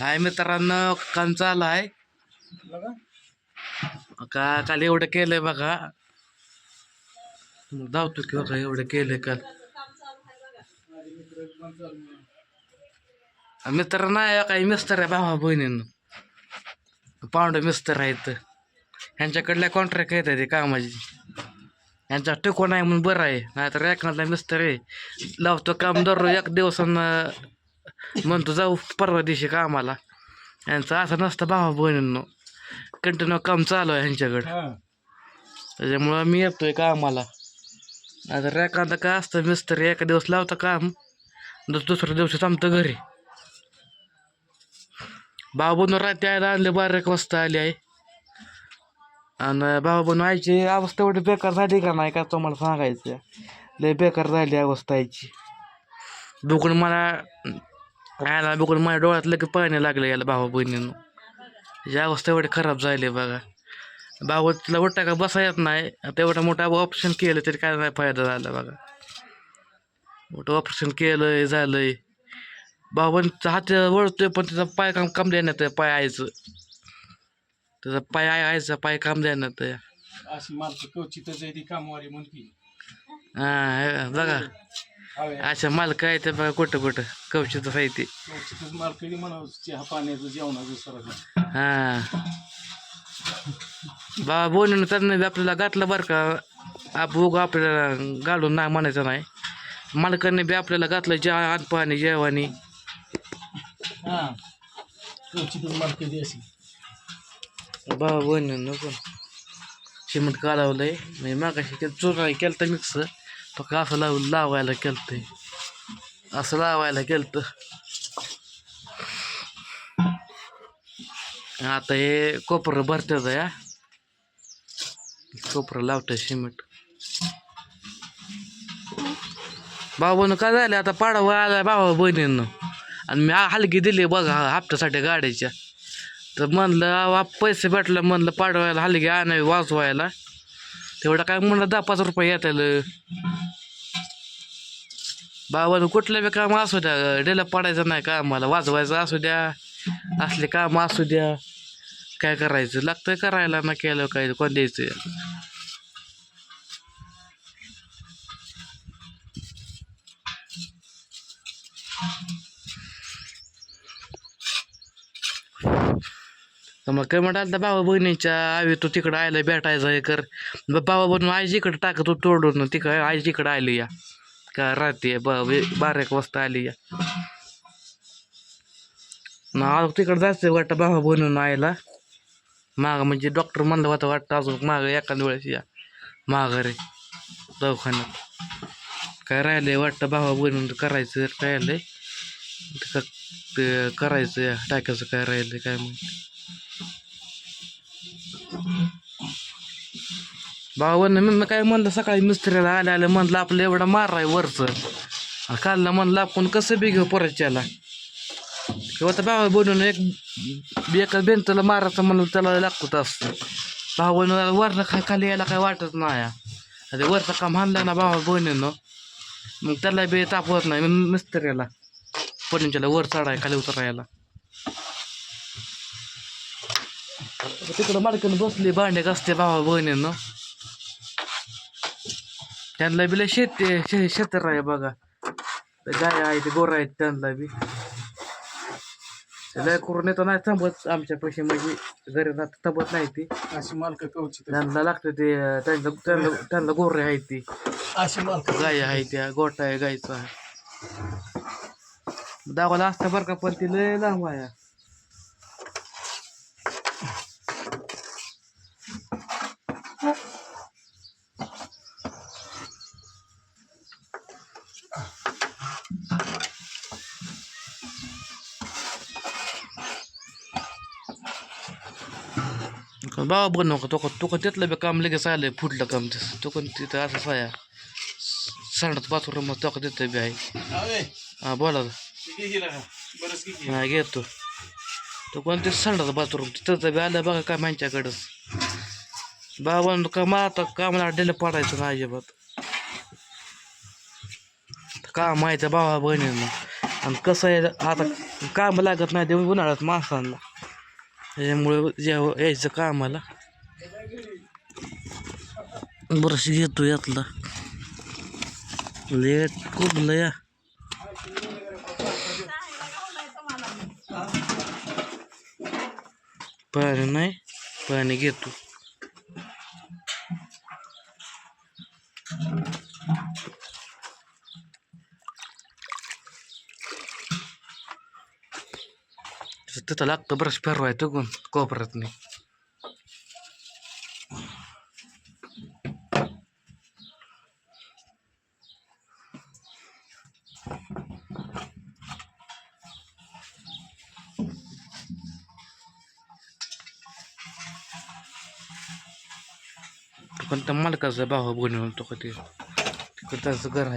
हाय मित्रांनो काम चालू आहे. का काल एवढं केलंय बघा. धावतो की बघा एवढं केलंय काल. मित्र आहे. नाही काही मिस्तर आहे भावा बहिणीनं. पांडू मिस्तर आहेत. ह्यांच्याकडल्या कॉन्ट्रॅक्ट येत ते कामाची. ह्यांचा टिको नाही म्हणून बरं आहे. नाहीतर एखादा मिस्तर आहे. लावतो काम दररोज एक दिवसानं म्हणतो जाऊ परवा दिवशी कामाला यांचं असं नसतं भावा बहिणींनो. कंटिन्यू काम चालू आहे ह्यांच्याकडं. हा. त्याच्यामुळं मी येतोय कामाला नाहीतर एखादा काय असतं मिस्त्री एका दिवस लावतं काम दुस दुसऱ्या दिवशी थांबतं घरी. बाबून रात्री यायला आणले बारा एक वाजता आली आहे. आणि बाबून आईची अवस्था एवढी बेकार झाली का नाही का तुम्हाला सांगायचं? लय बेकार झाली अवस्था आईची. बघून मला आयला बघून माझ्या डोळ्यात लगेच पाणी लागलं याला भावा बहिणीनं. त्याची अवस्था एवढी खराब झाली बघा. बाबा तिला उठा का बसा येत नाही. आता एवढा मोठा ऑप्शन केलं तरी काय नाही फायदा झाला बघा. मोठं ऑपरेशन केलंय झालंय. बाबांचा हात वळतोय पण त्याचा पाय काम काम देण्यात पाय आयचं त्याचा पाय आय आयचा पाय काम देण्यात अशी मालक कवचितच आहे ती कामवारी म्हणती हा हे बघा. अशा मालक आहे ते बघा कुठं कुठं. कवचितच आहे ते. कवचितच मालक म्हणावं चहा पाण्याचं जेवणाचं सरळ हा. बाबा बोलून त्यांना बी आपल्याला घातलं बरं का? आप उगा आपल्याला घालून नाही म्हणायचं नाही. मालकांनी बी आपल्याला घातलं जेव्हा आण पाणी जेवानी हा. कवचितच मालक बाबा बोलून पण सिमेंट कालवलंय. म्हणजे मागाशी केलं चुरा केलं तर मिक्स का असं लावून लावायला केलं ते असं लावायला केलं आता हे कोपरं भरतात या कोपरं लावतंय सिमेंट बाबानं काय झालं आता पाडावं आलाय बाबा बहिणीनं आणि मी हलकी दिली बघा हप्त्यासाठी गाड्याच्या तर म्हणलं अहो, पैसे भेटलं म्हणलं पाडवायला हलगी आणावी वाजवायला तेवढं काय म्हणलं दहा पाच रुपये येतील बाबानं कुठलं बी काम असू द्या डेला पाडायचं नाही कामाला वाजवायचं असू द्या असले काम असू द्या. काय करायचं? लागतं करायला ना केलं काय कोण द्यायचं? तर मग काय म्हणाल तर भावा बहिणीच्या आवी तू तिकडं आयला भेटायचं हे कर. बाबा भावा बनून आई जिकडं टाकत होतो तोडून तिकडं आई जिकडं आली या. का राहते बारा एक वाजता आली या. ना तिकडं जायचं वाटतं बाबा बनून आयला. माग म्हणजे डॉक्टर म्हणलं होतं वाटतं अजून माग एखाद्या वेळेस या. माघारी दवाखान्यात. काय राहिलंय वाटतं भावा बनून करायचं राहिलंय? ते करायचं या टाकायचं काय राहिलंय काय मग भावानं मी काय म्हणलं सकाळी मिस्त्रीला आल्या आलं म्हणलं आपलं एवढा मार आहे वरचं. आणि कालला म्हणलं आपण कसं बी घेऊ परतच्याला किंवा तर भावा बनवून एक एका बेंतला मारायचं म्हणलं त्याला लागतो असतं. भावानं वरनं खा खाली यायला काय वाटत नाही. आता वरचं काम हाणलं ना भावा बहिणीनं. मग त्याला बी तापवत नाही मिस्त्रीला. पणच्याला वर चढाय खाली उतरायला. तिकडं मालकीनं बसली भांडे असते भावा बहिणीनं. त्यांना बी लय शेत शे शेतर आहे बघा. गाय आहे ते गोर आहेत त्यांना बी. लय करून येतो नाही थांबत आमच्या पैसे म्हणजे घरी राहत थांबत नाही ती. अशी मालक त्यांना लागतं ते त्यांना त्यांना त्यांना गोरे आहेत ती. अशी मालक गाय आहे त्या गोठा आहे गायचा आहे. दावाला असतं बरं का पण ती लय लांब आहे. बाबा बनव का तो तो का तिथलं बी काम लगेच आलंय फुटलं काम तो पण तिथं असंच आहे सांडत बाथरूम तो का तिथं बी आहे हा बोला का हा घेतो तो कोणते सांडत बाथरूम तिथं बी आलं बघा काय माझ्याकडंच बाबा का मला आता कामाला डेल पाडायचं ना अजिबात काम आहे त्या भावा बहिणीनं आणि कसं आहे आता काम लागत नाही ते उन्हाळ्यात माणसांना त्याच्यामुळे यावं यायचं आम्हाला? ब्रश घेतो यातला. लेट कुठलं या? पाणी नाही? पाणी घेतो. तिथं लागतं ब्रश फिरवायचं कोण कोपऱ्यात नाही पण त्या मालकाचं भावा बनवून तो कधी तिकडं त्याचं घर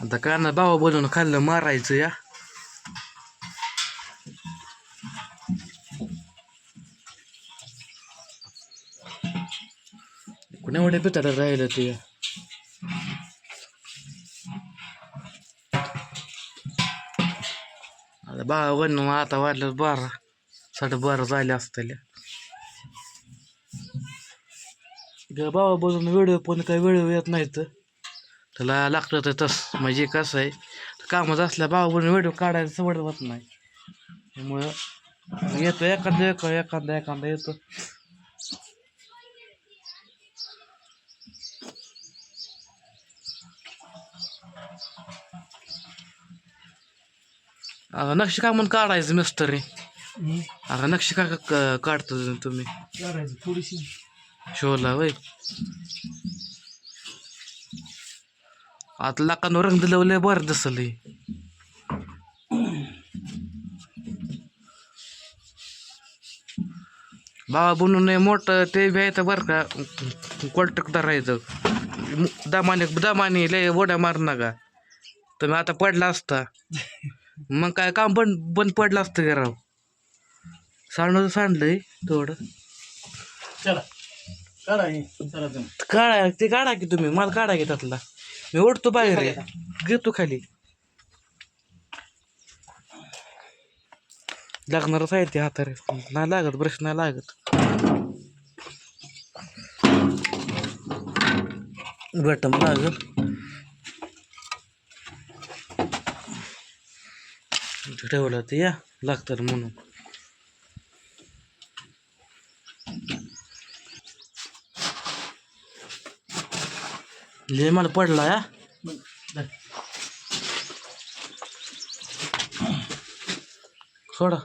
आता काय ना भावा बनवून खाल्लं मारायचं या कुण्या एवढ्या पिताला राहिलं ते आता भावा बनवून आता वाढलं बारा साडे बारा झाले असतील भावा बनवून व्हिडिओ पण काही व्हिडिओ येत नाही तर त्याला लागतं तर तस. म्हणजे कसं आहे कामाचं असल्या भावाकडून व्हिडिओ काढायला सवड होत नाही. त्यामुळं येतो एखादा एक एखादा एखादा येतो. अगं नक्षी का म्हणून काढायचं मिस्टरी अगं नक्षी का काढतो तुम्ही. थोडीशी. शोला वय. आता लाकांवर रंग दिलं लय बरं दिसल. बाबा बनून मोठं ते घ्यायचं बरं का कोलटकदार राहायचं दमाने दमाने लय ओढ्या मार नका. तुम्ही आता पडला असता. मग काय काम बंद बंद पडलं असतं का राव सांडलं सांडलंय थोडं. चला. काढा ते काढा की तुम्ही. मला काढा की त्यातला. मी ओढतो बाहेर आहे. घेतो खाली. लागणारच आहे ते हातारे. नाही लागत ब्रश नाही लागत. बटन लागल ठेवलं ते या लागतात म्हणून. लय मला पडला या सोडा.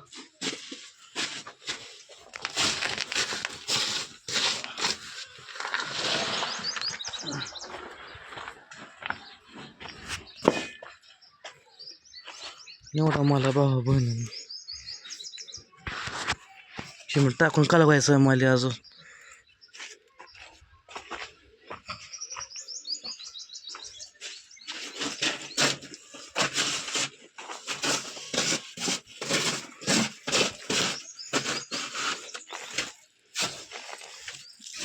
एवढा मला भाऊ बहिणी चिमट टाकून कालवायचं मला अजून.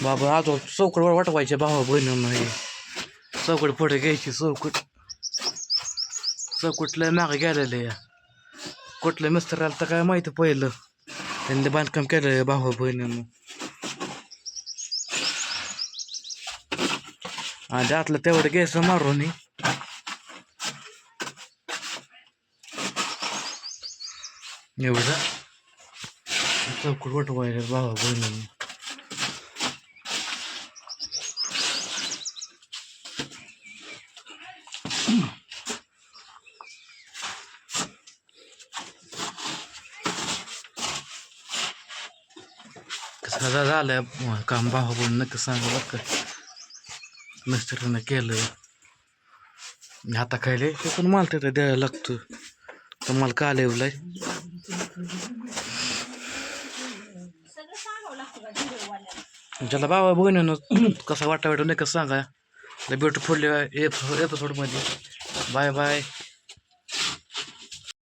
बाबा आज चौकड वाटवायचे भावा बहिणींना हे. चौकड पुढे घ्यायची चौकट. चौकट लय मागं गेलेलं या. मिस्टर आलं तर काय माहिती पहिलं. त्यांनी बांधकाम केलं भावा बहिणींना. आणि त्यातलं तेवढं घ्यायचं मारून हे. एवढं. चौकट वाटवायला भावा बहिणीनं. आता झालं काम भावाकडून नक्की सांगू बघ मिस्टरनं केलं आता खायले ते पण मला तिथं द्यायला लागतो तर मला का लेवलाय ज्याला बाबा बहिणीनं कसं वाटा वाटू नाही कसं सांगा ब्युटिफुल बाय बाय